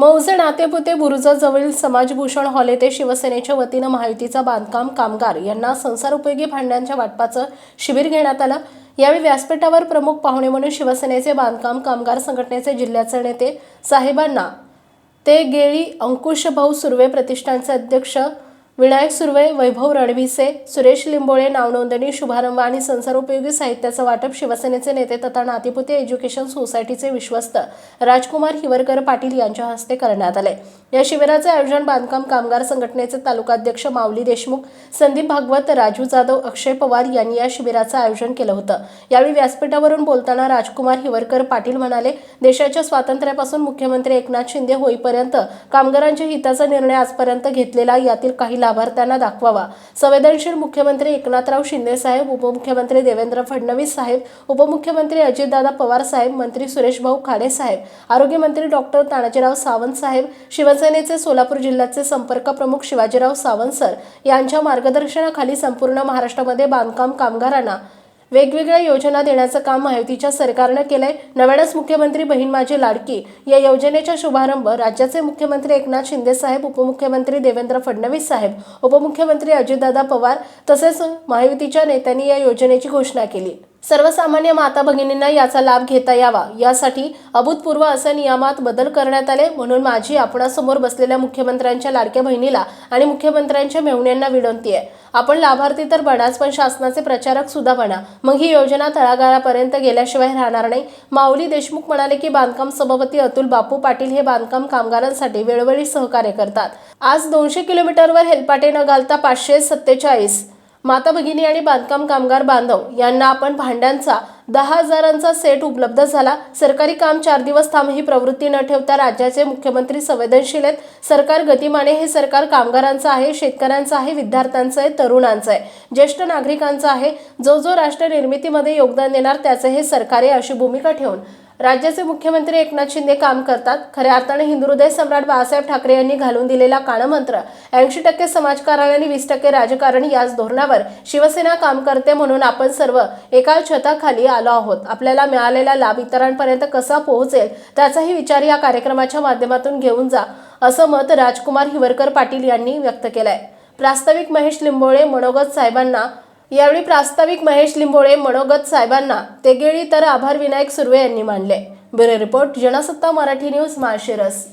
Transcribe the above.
मौजे नातेपुते बुरुजाजवळील समाजभूषण हॉल येथे शिवसेनेच्या वतीनं महायुतीचा बांधकाम कामगार यांना संसार उपयोगी भांड्यांच्या वाटपाचं शिबिर घेण्यात आलं. यावेळी व्यासपीठावर प्रमुख पाहुणे म्हणून शिवसेनेचे बांधकाम कामगार संघटनेचे जिल्ह्याचे नेते साहेबांना ते गेळी अंकुश भाऊ सुर्वे प्रतिष्ठानचे अध्यक्ष विनायक सुर्वे वैभव रणभिसे सुरेश लिंबोळे नावनोंदणी शुभारंभ आणि संसारोपयोगी साहित्याचं वाटप शिवसेनेचे नेते तथा नातीपुते एज्युकेशन सोसायटीचे विश्वस्त राजकुमार हिवरकर पाटील यांच्या हस्ते करण्यात आले. या शिबिराचे आयोजन बांधकाम कामगार संघटनेचे तालुकाध्यक्ष माऊली देशमुख संदीप भागवत राजू जाधव अक्षय पवार यांनी या शिबिराचं आयोजन केलं होतं. यावेळी व्यासपीठावरून बोलताना राजकुमार हिवरकर पाटील म्हणाले देशाच्या स्वातंत्र्यापासून मुख्यमंत्री एकनाथ शिंदे होईपर्यंत कामगारांच्या हिताचा निर्णय आजपर्यंत घेतलेला यातील काही लाभार्थ्यांना दाखवावा. संवेदनशील मुख्यमंत्री एकनाथराव शिंदे साहेब उपमुख्यमंत्री देवेंद्र फडणवीस साहेब उपमुख्यमंत्री अजितदादा पवार साहेब मंत्री सुरेश भाऊ खाडे साहेब आरोग्यमंत्री डॉक्टर तानाजीराव सावंत साहेब शिवसेनेचे सोलापूर जिल्ह्याचे संपर्क प्रमुख शिवाजीराव सावंत सर यांच्या मार्गदर्शनाखाली संपूर्ण महाराष्ट्रामध्ये बांधकाम कामगारांना वेगवेगळ्या योजना देण्याचं काम महायुतीच्या सरकारनं केलंय. नव्यानंच मुख्यमंत्री बहीण माझी लाडकी या योजनेचा शुभारंभ राज्याचे मुख्यमंत्री एकनाथ शिंदे साहेब उपमुख्यमंत्री देवेंद्र फडणवीस साहेब उपमुख्यमंत्री अजितदादा पवार तसेच महायुतीच्या नेत्यांनी या योजनेची घोषणा केली. सर्वसामान्य माता भगिनींना याचा लाभ घेता यावा. यासाठी अभूतपूर्व असं नियमात बदल करण्यात आले. म्हणून माझी आपणासमोर बसलेल्या मुख्यमंत्र्यांच्या लाडक्या बहिणीला आणि मुख्यमंत्र्यांच्या मेहुण्यांना विनंती आहे. आपण लाभार्थी तर बनाच पण शासनाचे प्रचारक सुद्धा बना. मग ही योजना तळागाळापर्यंत गेल्याशिवाय राहणार नाही. माऊली देशमुख म्हणाले की बांधकाम सभापती अतुल बापू पाटील हे बांधकाम कामगारांसाठी वेळोवेळी सहकार्य करतात. आज दोनशे किलोमीटरवर हेलपाटे न घालता पाचशे सत्तेचाळीस माता भगिनी आणि बांधकाम कामगार बांधव यांना आपण भांड्यांचा दहा हजारांचा सेट उपलब्ध झाला. सरकारी काम चार दिवस थांब ही प्रवृत्ती न ठेवता राज्याचे मुख्यमंत्री संवेदनशील आहेत. सरकार गतिमाने हे सरकार कामगारांचं आहे शेतकऱ्यांचं आहे विद्यार्थ्यांचं आहे तरुणांचं आहे. ज्येष्ठ नागरिकांचं आहे. जो जो राष्ट्र निर्मितीमध्ये योगदान देणार त्याचं हे सरकार आहे अशी भूमिका ठेवून राज्याचे मुख्यमंत्री एकनाथ शिंदे काम करतात. खऱ्या अर्थाने हिंदुहृदय सम्राट बाळासाहेब ठाकरे यांनी घालून दिलेला कानमंत्र ऐंशी टक्के समाजकारण आणि वीस टक्के राजकारण याच धोरणावर शिवसेना काम करते म्हणून आपण सर्व एका छताखाली आलो आहोत. आपल्याला मिळालेला लाभ इतरांपर्यंत कसा पोहोचेल त्याचाही विचार या कार्यक्रमाच्या माध्यमातून घेऊन जा असं मत राजकुमार हिवरकर पाटील यांनी व्यक्त केलंय. प्रास्ताविक महेश लिंबोळे मनोगत साहेबांना यावेळी प्रास्ताविक महेश लिंबोळे मनोगत साहेबांना तेगेळी तर आभार विनायक सुर्वे यांनी मानले. Bureau report Jansatta Marathi news Malshiras.